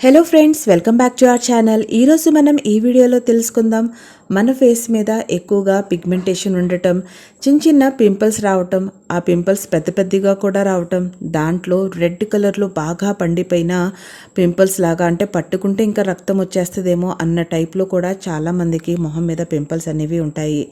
Hello friends welcome back to our channel ఈరోజు మనం ఈ వీడియోలో తెలుసుకుందాం మన ఫేస్ మీద ఎక్కువగా పిగ్మెంటేషన్ ఉండటం చిన్న చిన్న పింపుల్స్ రావటం ఆ పింపుల్స్ పెద్ద పెద్దగా కూడా రావటం దాంట్లో రెడ్ కలర్లో బాగా పండిపోయిన పింపుల్స్ లాగా అంటే పట్టుకుంటే ఇంకా రక్తం వచ్చేస్తుందేమో అన్న టైప్లో కూడా చాలామందికి మొహం మీద పింపుల్స్ అనేవి ఉంటాయి.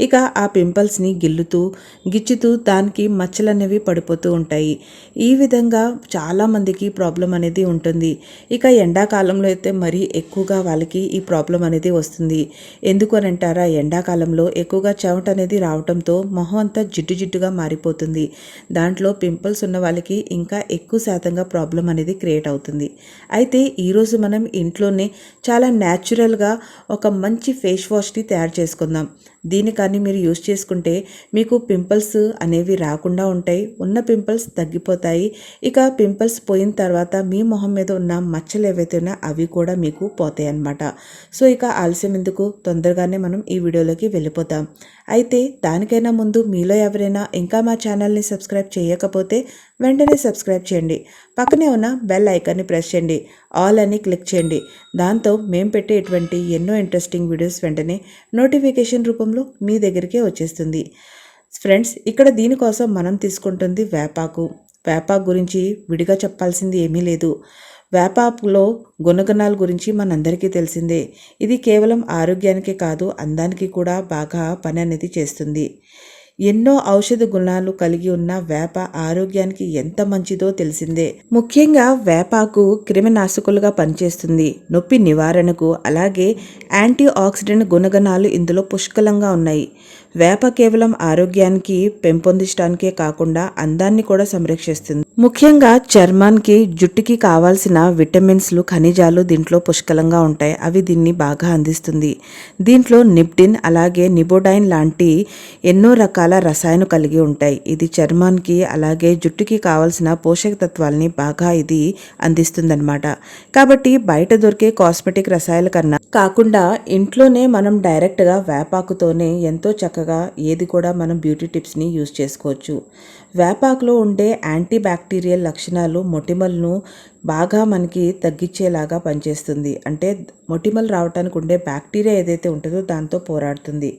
ఇక ఆ పింపుల్స్ని గిల్లుతూ గిచ్చుతూ దానికి మచ్చలు అనేవి పడిపోతూ ఉంటాయి. ఈ విధంగా చాలామందికి ప్రాబ్లం అనేది ఉంటుంది. ఇక ఎండాకాలంలో అయితే మరీ ఎక్కువగా వాళ్ళకి ఈ ప్రాబ్లం అనేది వస్తుంది. ఎందుకు అని అంటారా? ఎండాకాలంలో ఎక్కువగా చెమట అనేది రావడంతో మొహం అంతా జిడ్డు జిడ్డుగా మారిపోతుంది. దాంట్లో పింపుల్స్ ఉన్న వాళ్ళకి ఇంకా ఎక్కువ శాతంగా ప్రాబ్లం అనేది క్రియేట్ అవుతుంది. అయితే ఈరోజు మనం ఇంట్లోనే చాలా న్యాచురల్గా ఒక మంచి ఫేస్ వాష్ని తయారు చేసుకుందాం. దీని కానీ మీరు యూస్ చేసుకుంటే మీకు పింపుల్స్ అనేవి రాకుండా ఉంటాయి. ఉన్న పింపుల్స్ తగ్గిపోతాయి. ఇక పింపుల్స్ పోయిన తర్వాత మీ మొహం మీద ఉన్న మచ్చలు ఏవైతే ఉన్నా అవి కూడా మీకు పోతాయి అన్నమాట. సో ఇక ఆలస్యం ఎందుకు? తొందరగానే మనం ఈ వీడియోలోకి వెళ్ళిపోతాం. అయితే దానికైనా ముందు మీలో ఎవరైనా ఇంకా మా ఛానల్ని సబ్స్క్రైబ్ చేయకపోతే వెంటనే సబ్స్క్రైబ్ చేయండి. పక్కనే ఉన్న బెల్ ఐకాన్ని ప్రెస్ చేయండి. ఆల్ అని క్లిక్ చేయండి. దాంతో మేము పెట్టే ఇటువంటి ఎన్నో ఇంట్రెస్టింగ్ వీడియోస్ వెంటనే నోటిఫికేషన్ రూపంలో మీ దగ్గరికే వచ్చేస్తుంది. ఫ్రెండ్స్ ఇక్కడ దీనికోసం మనం తీసుకుంటుంది వేపాకు వేపాకు గురించి విడిగా చెప్పాల్సింది ఏమీ లేదు. వేపాకులో గుణగణాల గురించి మనందరికీ తెలిసిందే. ఇది కేవలం ఆరోగ్యానికే కాదు అందానికి కూడా బాగా పని అనేది చేస్తుంది. ఎన్నో ఔషధ గుణాలు కలిగి ఉన్న వేప ఆరోగ్యానికి ఎంత మంచిదో తెలిసిందే. ముఖ్యంగా వేపాకు క్రిమినాశకులుగా పనిచేస్తుంది. నొప్పి నివారణకు అలాగే యాంటీ ఆక్సిడెంట్ గుణగణాలు ఇందులో పుష్కలంగా ఉన్నాయి. వేప కేవలం ఆరోగ్యానికి పెంపొందించడానికే కాకుండా అందాన్ని కూడా సంరక్షిస్తుంది. ముఖ్యంగా చర్మానికి జుట్టుకి కావాల్సిన విటమిన్స్లు ఖనిజాలు దీంట్లో పుష్కలంగా ఉంటాయి. అవి దీన్ని బాగా అందిస్తుంది. దీంట్లో నిప్టిన్ అలాగే నిబోడైన్ లాంటి ఎన్నో రకాల రసాయనం కలిగి ఉంటాయి. ఇది చర్మానికి అలాగే జుట్టుకి కావాల్సిన పోషక తత్వాలని బాగా ఇది అందిస్తుందన్నమాట. కాబట్టి బయట దొరికే కాస్మెటిక్ రసాయనాల కన్నా కాకుండా ఇంట్లోనే మనం డైరెక్ట్గా వేపాకుతోనే ఎంతో చక్కగా ఏది కూడా మనం బ్యూటీ టిప్స్ని యూజ్ చేసుకోవచ్చు. వేపాకులో ఉండే యాంటీ బ్యాక్టీరియల్ లక్షణాలు మొటిమలను బాగా మనకి తగ్గించేలాగా పనిచేస్తుంది. అంటే మొటిమలు రావడానికి ఉండే బ్యాక్టీరియా ఏదైతే ఉంటుందో దాంతో పోరాడుతుంది.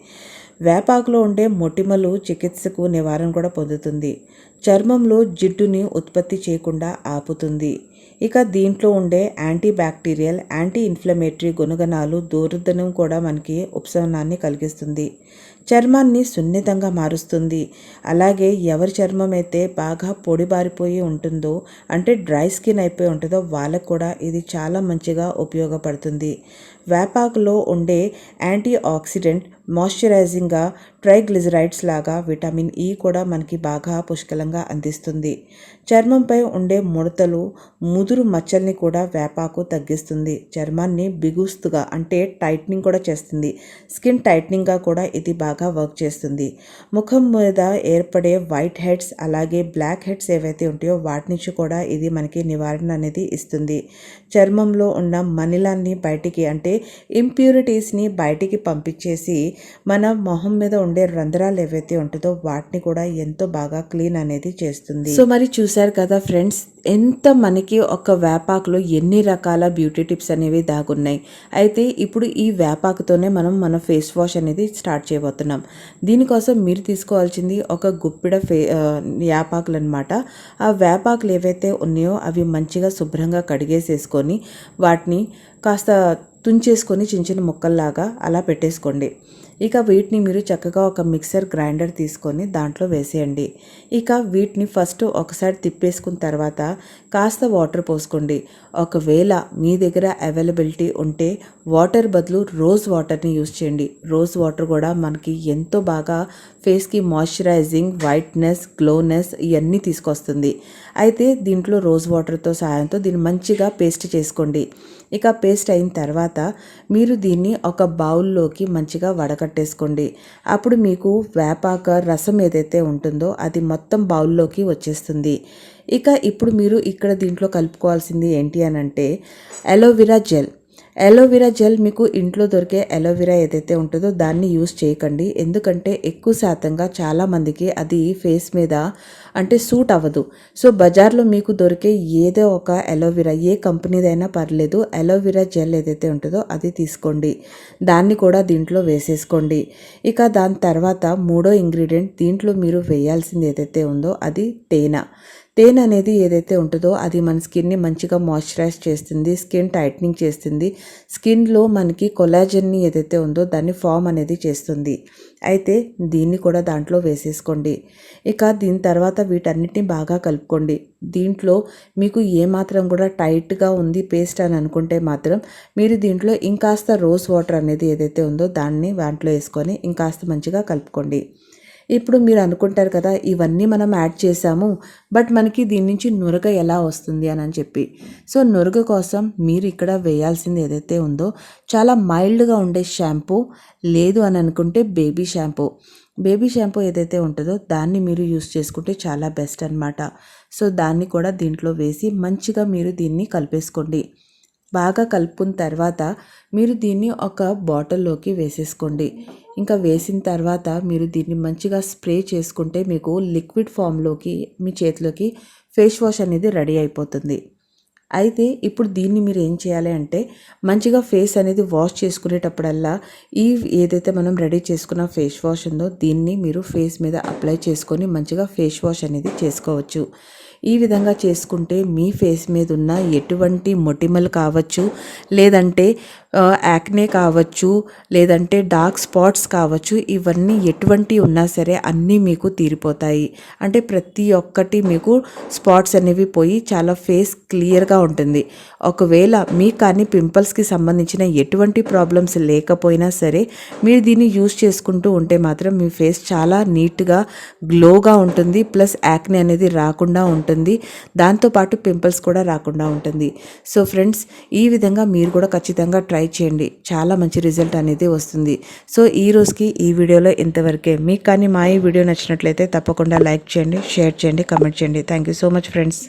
వేపాకులో ఉండే మొటిమలు చికిత్సకు నివారణ కూడా పొందుతుంది. చర్మంలో జిడ్డుని ఉత్పత్తి చేయకుండా ఆపుతుంది. ఇక దీంట్లో ఉండే యాంటీ బ్యాక్టీరియల్ యాంటీ ఇన్ఫ్లమేటరీ గుణగణాలు దూరదనం కూడా మనకి ఉపశమనాన్ని కలిగిస్తుంది. చర్మాన్ని సున్నితంగా మారుస్తుంది. అలాగే ఎవరి చర్మం అయితే బాగా పొడిబారిపోయి ఉంటుందో అంటే డ్రై స్కిన్ అయిపోయి ఉంటుందో వాళ్ళకు కూడా ఇది చాలా మంచిగా ఉపయోగపడుతుంది. వేపాకులో ఉండే యాంటీ ఆక్సిడెంట్ మాయిశ్చరైజింగ్గా ట్రైగ్లిజరైడ్స్ లాగా విటమిన్ ఈ కూడా మనకి బాగా పుష్కలంగా అందిస్తుంది. చర్మంపై ఉండే ముడతలు ముదురు మచ్చల్ని కూడా వేపాకు తగ్గిస్తుంది. చర్మాన్ని బిగుస్తుగా అంటే టైట్నింగ్ కూడా చేస్తుంది. స్కిన్ టైట్నింగ్గా కూడా ఇది బాగా వర్క్ చేస్తుంది. ముఖం మీద ఏర్పడే వైట్ హెడ్స్ అలాగే బ్లాక్ హెడ్స్ ఏవైతే ఉంటాయో వాటి నుంచి కూడా ఇది మనకి నివారణ అనేది ఇస్తుంది. చర్మంలో ఉన్న మనిలాన్ని బయటికి అంటే ఇంప్యూరిటీస్ని బయటికి పంపించేసి మన మొహం మీద ఉండే రంధ్రాలు ఏవైతే ఉంటుందో వాటిని కూడా ఎంతో బాగా క్లీన్ అనేది చేస్తుంది. సో మరి చూసారు కదా ఫ్రెండ్స్ ఎంత మనకి ఒక వేపాకులో ఎన్ని రకాల బ్యూటీ టిప్స్ అనేవి దాగున్నాయి. అయితే ఇప్పుడు ఈ వేపాకుతోనే మనం మన ఫేస్ వాష్ అనేది స్టార్ట్ చేయబోతున్నాం. దీనికోసం మీరు తీసుకోవాల్సింది ఒక గుప్పిడ ఫే వేపాకులు అనమాట ఆ వేపాకులు ఏవైతే ఉన్నాయో అవి మంచిగా శుభ్రంగా కడిగేసేసుకొని వాటిని కాస్త తుంచేసుకొని చిన్న చిన్న ముక్కల్లాగా అలా పెట్టేసుకోండి. ఇక వీటిని మీరు చక్కగా ఒక మిక్సర్ గ్రైండర్ తీసుకొని దాంట్లో వేసేయండి. ఇక వీటిని ఫస్ట్ ఒకసారి తిప్పేసుకున్న తర్వాత కాస్త వాటర్ పోసుకోండి. ఒకవేళ మీ దగ్గర అవైలబిలిటీ ఉంటే వాటర్ బదులు రోజ్ వాటర్ని యూస్ చేయండి. రోజ్ వాటర్ కూడా మనకి ఎంతో బాగా ఫేస్కి మాయిశ్చరైజింగ్ వైట్నెస్ గ్లోనెస్ ఇవన్నీ తీసుకొస్తుంది. అయితే దీంట్లో రోజ్ వాటర్తో సహాయంతో దీన్ని మంచిగా పేస్ట్ చేసుకోండి. ఇక పేస్ట్ అయిన తర్వాత మీరు దీన్ని ఒక బౌల్లోకి మంచిగా వడకట్టేసుకోండి. అప్పుడు మీకు వేపాక రసం ఏదైతే ఉంటుందో అది మొత్తం బౌల్లోకి వచ్చేస్తుంది. ఇక ఇప్పుడు మీరు ఇక్కడ దీంట్లో కలుపుకోవాల్సింది ఏంటి అని అంటే అలోవెరా జెల్. అలోవెరా జెల్ మీకు ఇంట్లో దొరికే అలోవెరా ఏదైతే ఉంటుందో దాన్ని యూస్ చేయకండి. ఎందుకంటే ఎక్కువ శాతంగా చాలామందికి అది ఫేస్ మీద అంటే సూట్ అవ్వదు. సో బజార్లో మీకు దొరికే ఏదో ఒక అలోవెరా ఏ కంపెనీదైనా పర్లేదు అలోవెరా జెల్ ఏదైతే ఉంటుందో అది తీసుకోండి. దాన్ని కూడా దీంట్లో వేసేసుకోండి. ఇక దాని తర్వాత మూడో ఇంగ్రీడియంట్ దీంట్లో మీరు వేయాల్సింది ఏదైతే ఉందో అది తేనె. తేనె అనేది ఏదైతే ఉంటుందో అది మన స్కిన్ని మంచిగా మాయిశ్చరైజ్ చేస్తుంది స్కిన్ టైట్నింగ్ చేస్తుంది. స్కిన్లో మనకి కొలాజన్ని ఏదైతే ఉందో దాన్ని ఫామ్ అనేది చేస్తుంది. అయితే దీన్ని కూడా దాంట్లో వేసేసుకోండి. ఇక దీని తర్వాత వీటన్నిటిని బాగా కలుపుకోండి. దీంట్లో మీకు ఏమాత్రం కూడా టైట్గా ఉంది పేస్ట్ అని అనుకుంటే మాత్రం మీరు దీంట్లో ఇంకాస్త రోజ్ వాటర్ అనేది ఏదైతే ఉందో దాన్ని దాంట్లో వేసుకొని ఇంకాస్త మంచిగా కలుపుకోండి. ఇప్పుడు మీరు అనుకుంటారు కదా ఇవన్నీ మనం యాడ్ చేసాము బట్ మనకి దీని నుంచి నురగ ఎలా వస్తుంది అని చెప్పి. సో నురగ కోసం మీరు ఇక్కడ వేయాల్సింది ఏదైతే ఉందో చాలా మైల్డ్గా ఉండే షాంపూ లేదు అని అనుకుంటే బేబీ షాంపూ. బేబీ షాంపూ ఏదైతే ఉంటుందో దాన్ని మీరు యూస్ చేసుకుంటే చాలా బెస్ట్ అనమాట సో దాన్ని కూడా దీంట్లో వేసి మంచిగా మీరు దీన్ని కలిపేసుకోండి. బాగా కలుపుకున్న తర్వాత మీరు దీన్ని ఒక బాటిల్లోకి వేసేసుకోండి. ఇంకా వేసిన తర్వాత మీరు దీన్ని మంచిగా స్ప్రే చేసుకుంటే మీకు లిక్విడ్ ఫామ్లోకి మీ చేతిలోకి ఫేస్ వాష్ అనేది రెడీ అయిపోతుంది. అయితే ఇప్పుడు దీన్ని మీరు ఏం చేయాలి అంటే మంచిగా ఫేస్ అనేది వాష్ చేసుకునేటప్పుడల్లా ఈ ఏదైతే మనం రెడీ చేసుకున్న ఫేస్ వాష్ ఉందో దీన్ని మీరు ఫేస్ మీద అప్లై చేసుకొని మంచిగా ఫేస్ వాష్ అనేది చేసుకోవచ్చు. ఈ విధంగా చేసుకుంటే మీ ఫేస్ మీద ఉన్న ఎటువంటి మొటిమలు కావచ్చు లేదంటే యాక్నే కావచ్చు లేదంటే డార్క్ స్పాట్స్ కావచ్చు ఇవన్నీ ఎటువంటి ఉన్నా సరే అన్నీ మీకు తీరిపోతాయి. అంటే ప్రతి ఒక్కటి మీకు స్పాట్స్ అనేవి పోయి చాలా ఫేస్ క్లియర్గా ఉంటుంది. ఒకవేళ మీకు కానీ పింపుల్స్కి సంబంధించిన ఎటువంటి ప్రాబ్లమ్స్ లేకపోయినా సరే మీరు దీన్ని యూజ్ చేసుకుంటూ ఉంటే మాత్రం మీ ఫేస్ చాలా నీట్గా గ్లోగా ఉంటుంది. ప్లస్ యాక్నే అనేది రాకుండా ఉంటుంది. ఉంటుంది. దాంతోపాటు పింపుల్స్ కూడా రాకుండా ఉంటుంది. సో ఫ్రెండ్స్ ఈ విధంగా మీరు కూడా ఖచ్చితంగా ట్రై చేయండి. చాలా మంచి రిజల్ట్ అనేది వస్తుంది. సో ఈ రోజుకి ఈ వీడియోలో ఇంతవరకే. మీకు కానీ మా ఈ వీడియో నచ్చినట్లయితే తప్పకుండా లైక్ చేయండి షేర్ చేయండి కమెంట్ చేయండి. Thank you so much friends.